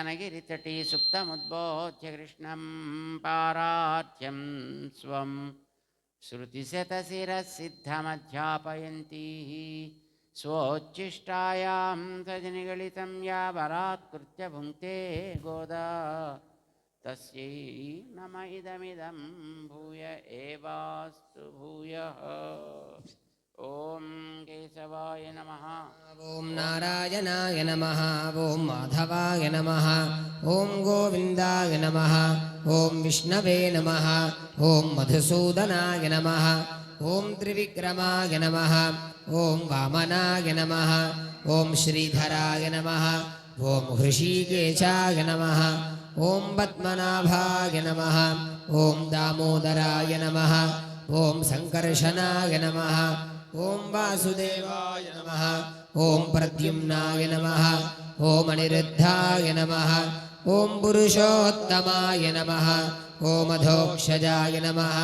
नीलातुङ्गस्तनगिरितटी सुप्तमुद्बोध्य कृष्णं पारार्थ्यं स्वं श्रुतिशतशिरसिद्धमध्यापयन्ती स्वोच्छिष्टायां सजनिगलितं या बलात्कृत्य भुङ्क्ते गोदा तस्यै नम इदमिदं भूय एवास्तु भूयः ॐ केशवाय नमः ॐ नारायणाय नमः ॐ माधवाय नमः ॐ गोविन्दाय नमः ॐ विष्णवे नमः ॐ मधुसूदनाय नमः ॐ त्रिविक्रमाय नमः ॐ वामनाय नमः ॐ श्रीधराय नमः ॐ हृषीकेशाय नमः ॐ पद्मनाभाय नमः ॐ दामोदराय नमः ॐ सङ्कर्षणाय नमः ॐ वासुदेवाय नमः ॐ प्रद्युम्नाय नमः ॐ अनिरुद्धाय नमः ॐ पुरुषोत्तमाय नमः ॐ अधोक्षजाय नमः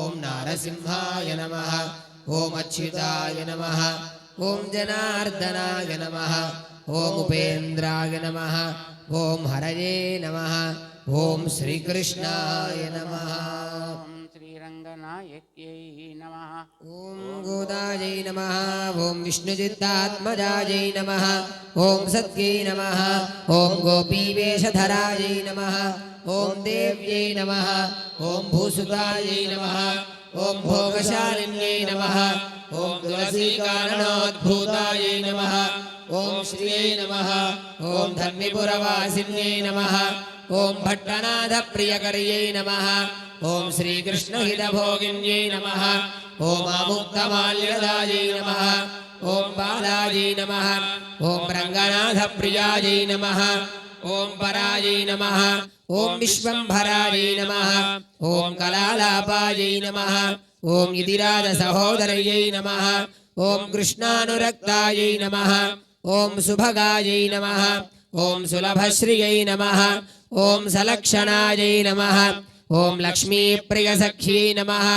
ॐ नारसिंहाय नमः ॐ अच्युताय नमः ॐ जनार्दनाय नमः ॐ उपेन्द्राय नमः ॐ हरये नमः ॐ श्रीकृष्णाय नमः श्रीरङ्गनायक्यै नमः। ॐ गोदायै नमः, ॐ विष्णुचित्तात्मजायै नमः, ॐ सत्यै नमः, ॐ गोपीवेषधरायै नमः, ॐ देव्यै नमः, ॐ भूसुतायै नमः, ॐ भोगशालिन्यै नमः, ॐ तुलसीकारणोद्भूतायै नमः, ॐ श्रियै नमः, ॐ धर्मिपुरवासिन्यै नमः ॐ भट्टनाथप्रियकर्यै नमः ॐ श्रीकृष्णहितभोगिन्यै नमः ॐ आमुक्तमाल्यदायै नमः ॐ बालायै नमः ॐ रङ्गनाथप्रियायै नमः ॐ परायै नमः ॐ विश्वम्भरायै नमः ॐ कलालापायै नमः ॐ इतिराजसहोदर्यै नमः ॐ कृष्णानुरक्तायै नमः ॐ सुभगायै नमः ॐ सुलभश्रियै नमः। ॐ सलक्षणायै नमः। ॐ लक्ष्मीप्रियसख्यै नमः।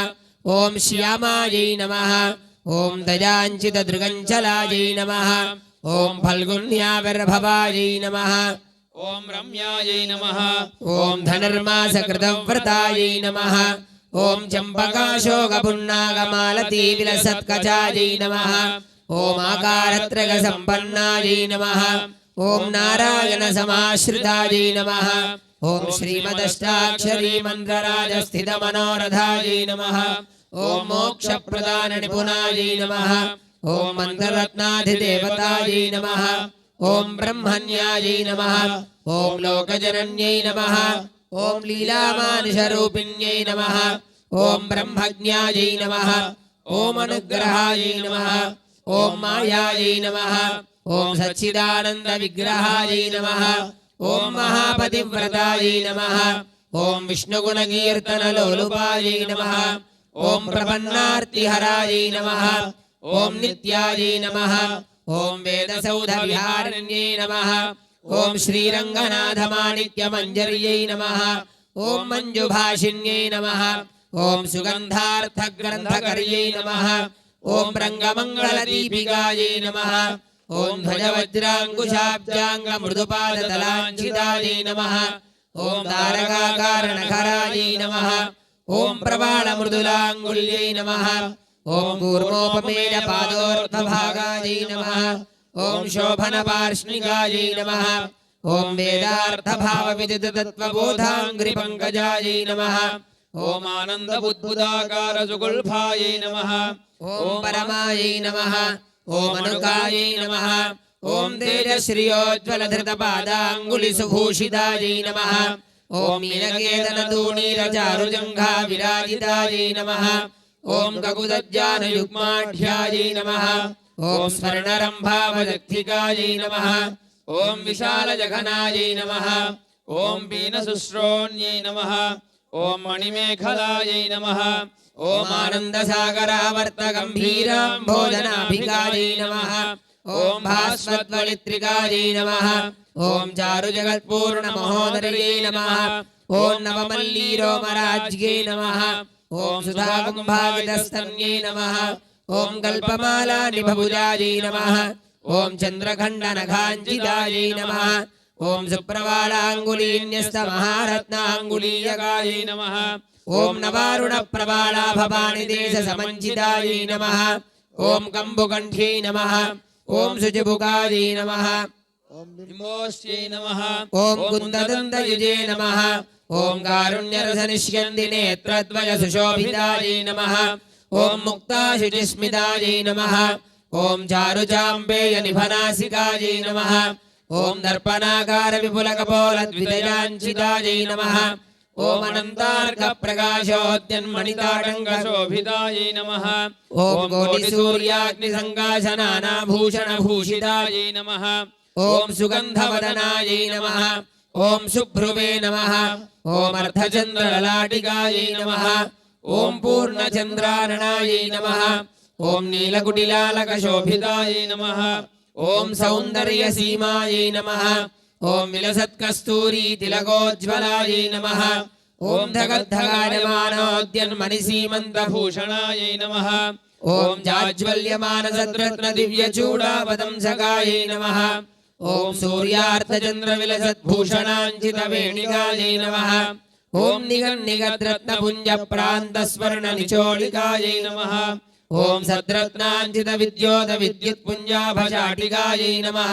ॐ श्यामायै नमः। ॐ दयाञ्चितदृगञ्चलायै नमः। ॐ फल्गुन्याविर्भवायै नमः। ॐ रम्यायै नमः। ॐ धनुर्मासकृतव्रतायै नमः। ॐ चम्पकाशोकपुण्णागमालतीविलसत्कचायै नमः। ॐ आकारत्रयसम्पन्नायै नमः। ॐ नारायणसमाश्रितायै नमः। ॐ श्रीमदष्टाक्षरी मन्त्रराजस्थितमनोरथायै नमः। ॐ मोक्षप्रदाननिपुणायै नमः। ॐ मन्त्ररत्नाधिदेवतायै नमः। ॐ ब्रह्मण्यायै नमः। ॐ लोकजनन्यै नमः। ॐ लीलामानुषरूपिण्यै नमः। ॐ ब्रह्मज्ञायै नमः। ॐ अनुग्रहायै नमः। ॐ मायायै नमः। ॐ सच्चिदानन्दविग्रहायै नमः। ॐ महापतिव्रतायै नमः। ॐ विष्णुगुणकीर्तनलोलुपायै नमः। ॐ प्रपन्नार्तिहरायै नमः। ॐ नित्यायै नमः। ॐ वेदसौधविहारिण्यै नमः। ॐ श्रीरङ्गनाथमाणिक्यमञ्जर्यै नमः। ॐ मञ्जुभाषिण्यै नमः। ॐ सुगन्धार्थग्रन्थकर्यै नमः। ॐ रङ्गमङ्गलदीपिकायै नमः। ॐ ध्वजवज्राङ्कुशाब्जाङ्गमृदुपादतलाञ्छितायै नमः। ॐ तारकाकारणकरायै नमः। ॐ प्रबालमृदुलाङ्गुल्यै नमः। ॐ कूर्मोपमेयपादोर्धभागायै नमः। ॐ शोभनपार्ष्णिकायै नमः। ॐ वेदार्थभावविदितत्त्वबोधाङ्घ्रिपङ्कजायै नमः। ॐ आनन्दबुद्बुदाकारसुगुल्फायै नमः। ॐ परमायै नमः। ॐ अनुकायै नमः। ॐ तेजश्रियोज्ज्वलधृतपादाङ्गुलिसुभूषितायै नमः। ॐ नीलकेतनतूणीरचारुजङ्घा विराजितायै नमः। ॐ गगुदज्जानयुग्माढ्यायै नमः। ॐ स्वर्णरम्भावदत्थिकायै नमः। ॐ विशालजघनायै नमः। ॐ पीनशुश्रोण्यै नमः। ॐ मणिमेखलायै नमः। ॐ आनन्दसागरावर्तगम्भीराम्भोजनाभिकायै नमः ॐ भास्वद्वलित्रिकायै नमः। ॐ चारुजगत्पूर्णमहोदर्यै नमः। ॐ नवमल्लीरोमराज्यै नमः। ॐ सुधाकुम्भावितस्तन्यै नमः। ॐ कल्पमालानिभभुजायै नमः। ॐ चन्द्रखण्डनखाञ्चितायै नमः। ॐ सुप्रबालाङ्गुलीन्यस्तमहारत्नाङ्गुलीयकायै यै नमः। ॐ नवारुणप्रबालाभवानि देशसमञ्चितायै नमः। ॐ कम्बुकण्ठ्यै नमः। ॐ शुचिभुकायै नमः। बिम्बोस्यै नमः। ॐ कुन्ददन्तयुजे नमः। ॐ कारुण्यरसनिष्यन्दिनेत्रद्वयसुशोभितायै नमः। ॐ मुक्ताशुचिस्मितायै नमः। ॐ चारुचाम्बेयनिभनासिकायै नमः। ॐ दर्पणाकारविपुलकपोलद्वितयाञ्चितायै नमः। ॐ अनन्तार्कप्रकाशोद्यन्मणिताटङ्कशोभि शोभितायै नमः। ॐ कोटिसूर्याग्निसङ्काशनानाभूषणभूषितायै यै नमः। ॐ सुगन्धवदनायै नमः। ॐ शुभ्रुवे नमः। ॐ अर्धचन्द्रललाटिकायै नमः। ॐ पूर्णचन्द्रारणायै नमः। ॐ नीलकुटिलालकशोभितायै नमः। ॐ सौन्दर्यसीमायै नमः। ॐ विलसत्कस्तूरीतिलकोज्ज्वलायै नमः। ॐ धगद्धगायमानोद्यन्मणिसीमन्तभूषणायै भूषणायै नमः ॐ जाज्वल्यमानसद्रत्नदिव्यचूडापदंसकायै नमः। ॐ सूर्यार्धचन्द्रविलसद्भूषणाञ्चितवेणिकायै नमः। ॐ निगन्निगद्रत्नपुञ्जप्रान्तस्वर्णनिचोलिकायै नमः। ॐ सद्रत्नाञ्चितविद्योतविद्युत्पुञ्जाभशाटिकायै नमः।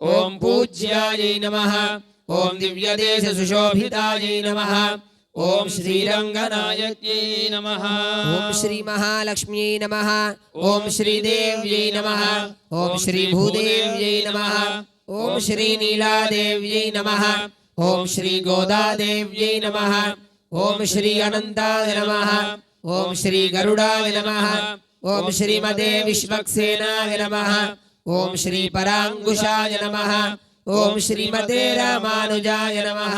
ॐ पूज्यायै नमः ॐ दिव्यदेशसुशोभितायै नमः ॐ श्रीरङ्गनायक्यै नमः ॐ श्रीमहालक्ष्म्यै नमः ॐ श्रीदेव्यै नमः ॐ श्रीभूदेव्यै नमः ॐ श्रीनीलादेव्यै नमः ॐ श्रीगोदादेव्यै नमः ॐ श्री अनन्ताय नमः ॐ श्रीगरुडाय नमः ॐ श्रीमते विश्वक्सेनाय नमः ॐ श्रीपराङ्कुशाय नमः। ॐ श्रीमते रामानुजाय नमः।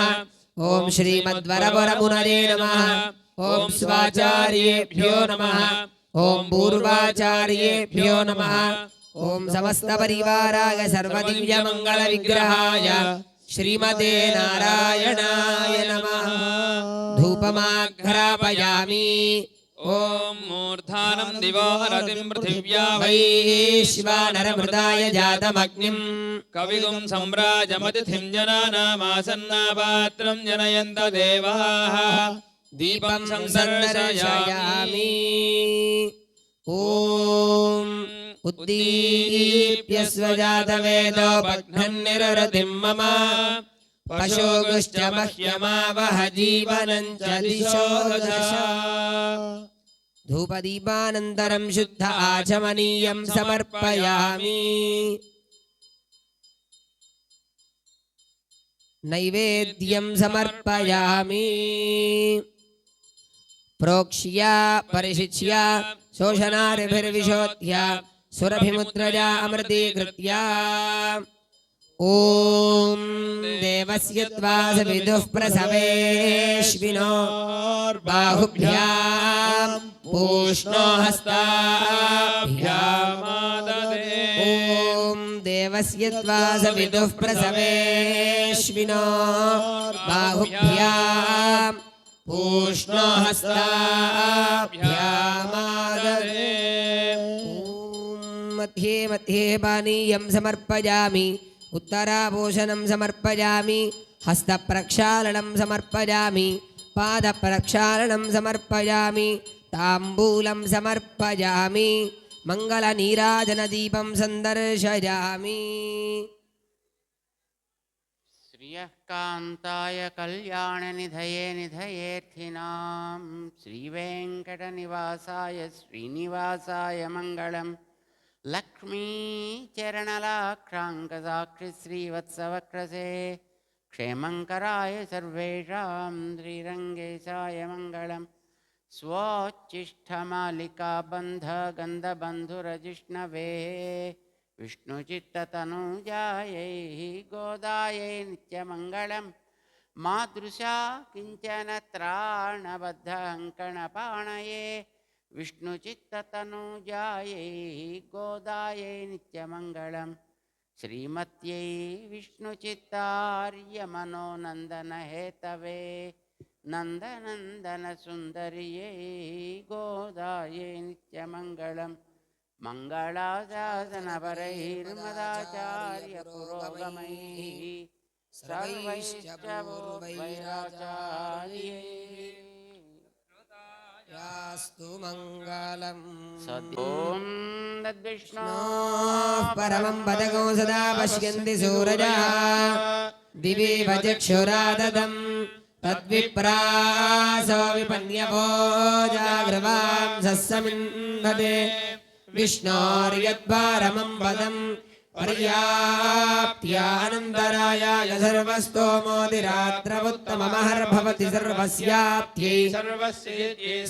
ॐ श्रीमद्वरवरमुनये नमः। ॐ स्वाचार्येभ्यो नमः। ॐ पूर्वाचार्येभ्यो नमः। ॐ समस्तपरिवाराय सर्वदिव्यमङ्गलविग्रहाय श्रीमते नारायणाय नमः। धूपमाघ्रापयामि। ॐ मूर्धानं दिवारतिं पृथिव्या वै वैश्वानरमृताय जातमग्निम् कविगुं सम्राजमतिथिं जनानामासन्नापात्रं जनयन्त देवाः दीपं संसर्शयामि ॐ उद्दीप्य स्वजातवेदो भग्नन्निररतिं मम पशोगुश्च मह्यमावह जीवनं च दिशो दश धूपदीपानन्तरं शुद्ध आचमनीयं समर्पयामि नैवेद्यं समर्पयामि प्रोक्ष्य परिशिच्य शोषणारिभिर्विशोध्य सुरभिमुद्रया अमृतीकृत्य ॐ देवस्य त्वा सविदुः प्रसवेश्विनो बाहुभ्यां पूष्णो हस्ताभ्यामाददे ॐ देवस्य त्वा सविदुः प्रसवेश्विनो बाहुभ्यां पूष्णो हस्ताभ्यामाददे ॐ मध्ये मध्ये पानीयं समर्पयामि उत्तराभूषणं समर्पयामि हस्तप्रक्षालनं समर्पयामि पादप्रक्षालनं समर्पयामि ताम्बूलं समर्पयामि मङ्गलनीराजनदीपं सन्दर्शयामि श्रियः कान्ताय कल्याणनिधये निधयेऽर्थिनां श्रीवेङ्कटनिवासाय श्रीनिवासाय मङ्गलम् लक्ष्मीचरणलाक्षाङ्कसाक्षिश्रीवत्सवक्रसे क्षेमङ्कराय सर्वेषां श्रीरङ्गेशाय मङ्गलम् स्वोच्छिष्टमालिकाबन्धगन्धबन्धुरजिष्णवे विष्णुचित्ततनुजायै गोदायै नित्यमङ्गलं। मादृशा किञ्चन त्राणबद्धङ्कणपाणये विष्णुचित्ततनुजायै गोदायै नित्यमङ्गलं श्रीमत्यै विष्णुचित्तार्यमनोनन्दनहेतवे नन्दनन्दनसुन्दर्यै गोदायै नित्यमङ्गलम् मङ्गलाशासनपरैर्मदाचार्यपुरोगमैः सर्वैश्च पूर्वैराचार्यैः यास्तु मङ्गलम् सद्यों तद्विष्णो परमं पदको सदा पश्यन्ति सूरजः दिवि वचक्षुराददम् तद्विप्रासो विपन्यवो जागृवां सस्समिन्धते विष्णोर्यद्वारमं पदम् पर्याप्त्यानन्दरायाय सर्वस्तोमोदिरात्रमुत्तममहर्भवति सर्वस्याप्त्यै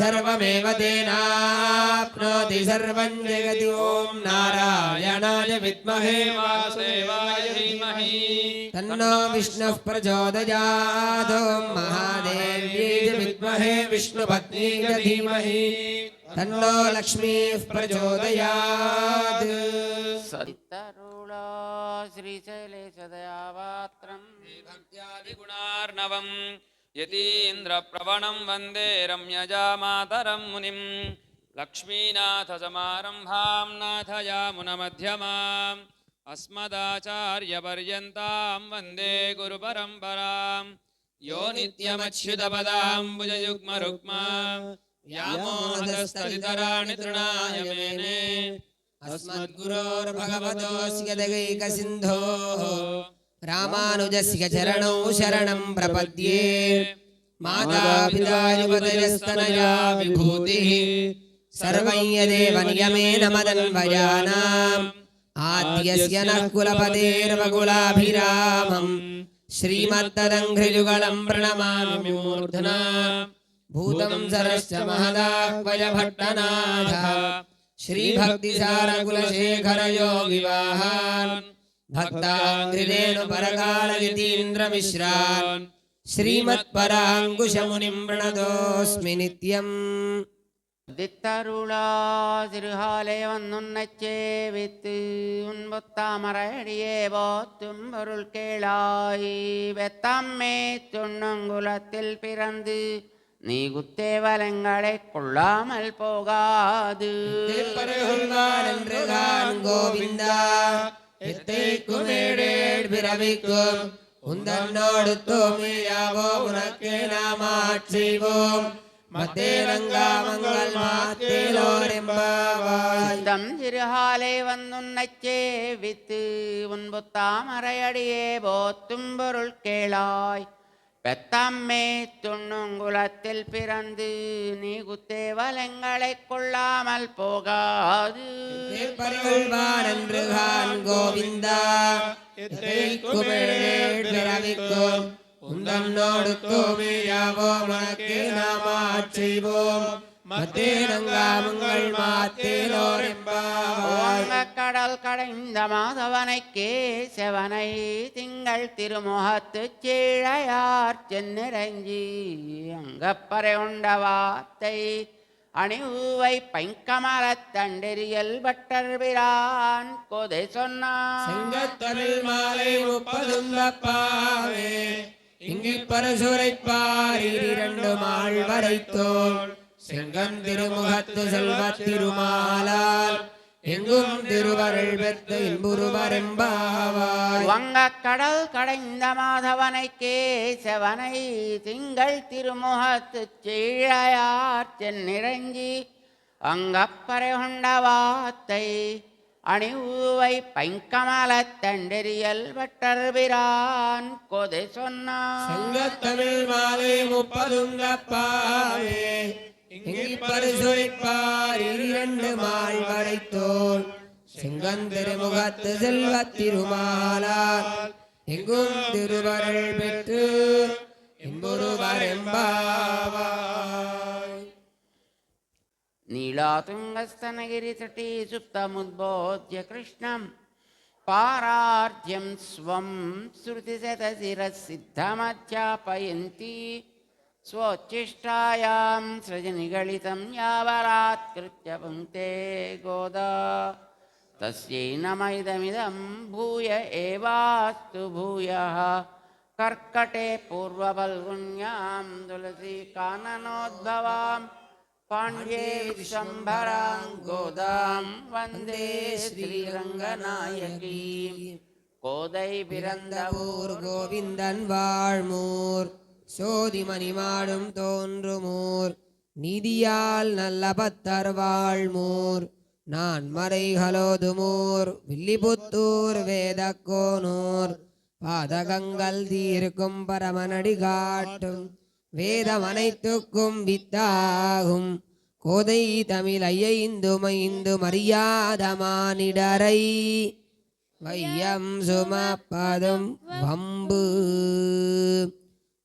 सर्वमेव तेनाप्नोति सर्वं जगति ॐ नारायणाय विद्महे वासुदेवाय धीमहि तन्नो विष्णुः प्रचोदयात् ॐ महादेव्यै च विद्महे विष्णुपत्नी च धीमहि तन्नो लक्ष्मीः प्रचोदयात् सत्तरुळा श्रीशैले सदयावात्रम् भक्त्यादिगुणार्णवम् यतीन्द्रप्रवणं वंदे रम्यजामातरं मुनिम्। लक्ष्मीनाथसमारम्भां नाथयामुनमध्यमाम्। अस्मदाचार्यपर्यन्तां वंदे गुरुपरम्परां यो नित्यमच्युतपदाम्बुजयुग्मरुक्मा मेने। अस्मद्गुरोर्भगवतोऽस्य दगैकसिन्धोः रामानुजस्य चरणौ शरणं प्रपद्ये मातापिता युवतयस्तनया विभूतिः सर्वं यदेव नियमेन मदन्वयानाम् आद्यस्य नः कुलपतेर्वकुलाभिरामम् श्रीमत्तदङ्घ्रियुगलं प्रणमामि मूर्धना भूतं सरश्च महदाह्वयभट्टनाथ श्रीभक्तिसारकुलशेखरयोगिवाहान् भक्ताङ्घ्रिरेणुपरकालयतीन्द्रमिश्रान् श्रीमत्पराङ्कुशमुनिं प्रणतोऽस्मि नित्यम् தித்தருளா திருஹாலே வந்துன்னச்சே வித்து உன்புத்தாமரையடியே போத்தும் பொருள் கேளாய் வெத்தம்மே துண்ணுங்குலத்தில் பிறந்து நீ குத்தேவலங்களை கொள்ளாமல் போகாது திருப்பருள்வான் கோவிந்தா எத்தைக்கும் பிறவிக்கும் உந்தன்னோடு தோமியாவோ உனக்கே நாம் ஆட்சிவோம் மத்தேலங்காமங்கள் மாத்தேலோரெம்பாவாய் தம் பெத்தம்மே துண்ணுங்குலத்தில் பிறந்து நீ குத்தேவலங்களை கொள்ளாமல் போகாது. கோவிந்தா. உந்தம் நோடு கோமியாவோம் உனக்கு நாம் ஆட்சிவோம் மத்தேலங்காமங்கள் மாத்தேலோரெம்பாவாய் கடல் கடைந்த மாதவனை கேசவனை திங்கள் திருமுகத்து சீழையார் சென்னிரஞ்சி அங்கப்பறை உண்ட வார்த்தை அணிவுவை பைங்கமலத் தண்டெறியல் பட்டர் பிரான் கொதை சொன்னான். மாலை முப்பதும் தப்பாவே இங்கு பரசுரைப்பார் இரண்டு மாள் வரைத்தோள். செங்கன் திருமுகத்து செல்வத் திருமாலால் எங்கும் திருவருள் பெற்று இன்புருவரெம்பாவாய் வங்கக் கடல் கடைந்த மாதவனை கேசவனை திங்கள் திருமுகத்து சீழையார் சென்னிரஞ்சி அங்கப்பறை கொண்ட வாத்தை அணிவுவை பைங்கமலத் தண்டெறியல் வட்டர் பிரான் கொதை சொன்னான். செங்கத்தமிழ் மாலை முப்பதும் தப்பாவே இங்கு பரிசுரைப்பார் இரண்டு மால் வரைத்தோள் செங்கந்திருமுகத்து செல்வ திருமாலார். எங்கும் திருவருள் பெற்று எம்பொருவர் தட்டி சுப்தமுத்போத்ய கிருஷ்ணம். பாரார்த்தியம் ஸ்வம் ஸ்ருதிசதசிரசித்தமத்யாபயந்தி स्वोच्छिष्टायां सृजनिगलितं यावरात्कृत्य पुङ्क्ते गोदा तस्यै नमैदमिदं भूय एवास्तु भूयः कर्कटे पूर्वफल्गुन्यां तुलसीकाननोद्भवां पाण्ड्ये विश्वम्भरां गोदां वन्दे श्रीरङ्गनायकी கோதை பிறந்தவூர் ஊர் கோவிந்தன் வாழ்மூர் சோதிமணிமாடும் தோன்றுமோர். நீதியால் நல்ல பத்தர் வாழ்மோர். நான் மறைகளோதுமோர் வில்லிபுத்தூர் வேதக்கோனூர். பாதகங்கள் தீர்க்கும் பரமனடி காட்டும். வேதம் அனைத்துக்கும் வித்தாகும். கோதை தமிழ் ஐந்து மைந்து மரியாத மானிடரை. வையம் சுமப்பதும் வம்பு.